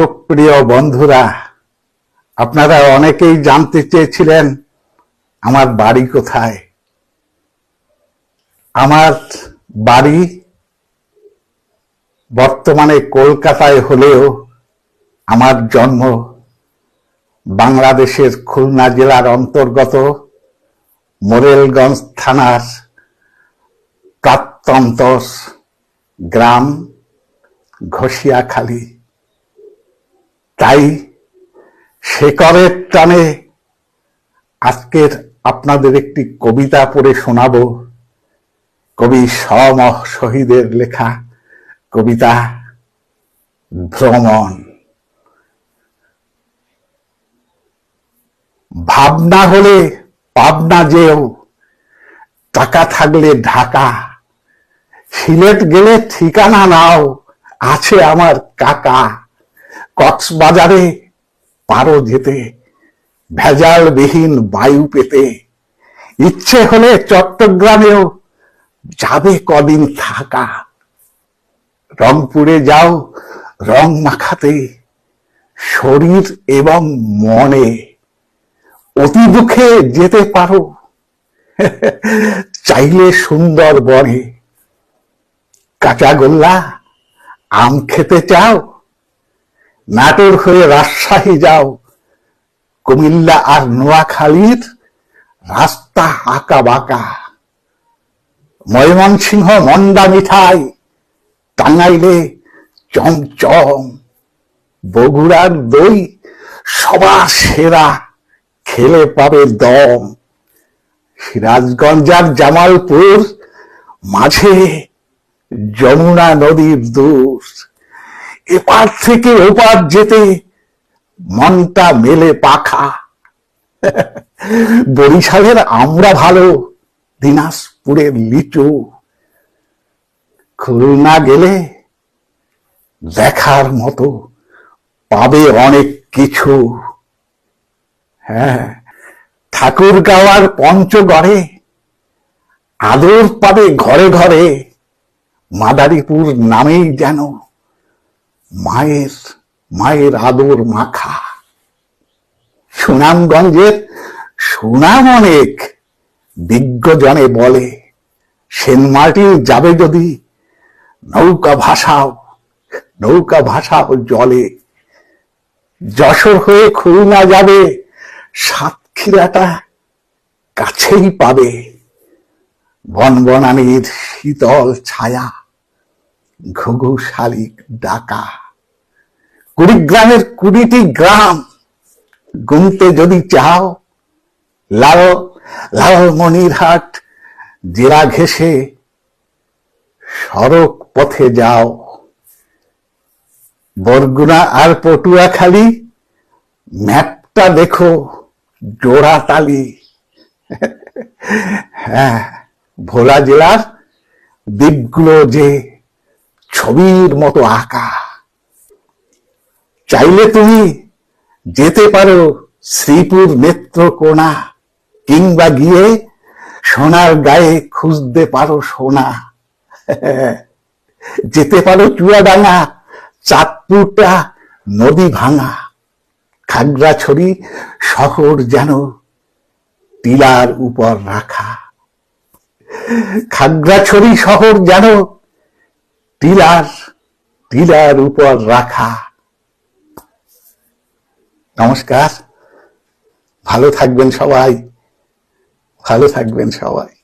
দর্শক প্রিয় বন্ধুরা, আপনারা অনেকেই জানতে চেয়েছিলেন, আমার বাড়ি কোথায়? আমার বাড়ি বর্তমানে কলকাতায় হলেও আমার জন্ম বাংলাদেশের খুলনা জেলার অন্তর্গত মোরেলগঞ্জ থানার প্রাত্যন্ত গ্রাম ঘষিয়াখালী। তাই শেকরের টানে আজকের আপনাদের একটি কবিতা পড়ে শোনাব। কবি সম শহীদের লেখা কবিতা ভ্রমণ। ভাবনা হলে পাবনা যেও, টাকা থাকলে ঢাকা। সিলেট গেলে ঠিকানা নাও, আছে আমার কাকা। কক্সবাজারে পারো যেতে, ভেজালবিহীন বায়ু পেতে। ইচ্ছে হলে চট্টগ্রামেও যাবে কদিন থাকা। রংপুরে যাও, রং মাখাতে, শরীর এবং মনে। অতি দুঃখে যেতে পারো, চাইলে সুন্দর বনে কাঁচাগোল্লা আম খেতে চাও নাটোর হয়ে রাজশাহী যাও। কুমিল্লা আর নোয়াখালীর রাস্তা আঁকা বাঁকা। ময়মনসিংহ মন্ডা মিঠাই টাঙ্গাইলে চমচম। বগুড়ার দই সবার সেরা, খেলে পাবে দম। সিরাজগঞ্জ আর জামালপুর মাঝে যমুনা নদীর দূর এপার থেকে ওপার যেতে মনটা মেলে পাখা। বরিশালের আমরা ভালো, দিনাজপুরের লিচু। খুলনা গেলে দেখার মতো পাবে অনেক কিছু। হ্যাঁ ঠাকুর গাওয়ার পঞ্চগড়ে আদর পাবে ঘরে ঘরে। মাদারীপুর নামেই যেন মায়ের মায়ের আদর মাখা। সুনামগঞ্জের সুনাম অনেক, বিজ্ঞজনে বলে, সেন্ট মার্টিন যাবে যদি নৌকা ভাসাও নৌকা ভাসাও জলে। যশোর হয়ে খুলনা যাবে, সাতক্ষীরাটা কাছেই পাবে। বনবনানির শীতল ছায়া। ঘুঘু শালিক ডাকা। কুড়িগ্রামের কুড়িটি গ্রাম গুনতে যদি চাও, লাল লালমনিরহাট জেলা ঘেসে সড়ক পথে যাও। বরগুনা আর পটুয়াখালী ম্যাপটা দেখো জোড়াতালি হ্যাঁ ভোলা জেলার দ্বীপগুলো যে ছবির মতো আঁকা। চাইলে তুমি যেতে পারো শ্রীপুর নেত্রকোনা কিংবা গিয়ে সোনার গায়ে খুঁজতে পারো সোনা। যেতে পারো চুয়াডাঙ্গা, চাঁদপুরটা নদী ভাঙা। খাগড়াছড়ি শহর যেন টিলার উপর রাখা। খাগড়াছড়ি শহর যেন টিলার টিলার উপর রাখা। নমস্কার। ভালো থাকবেন সবাই। ভালো থাকবেন সবাই।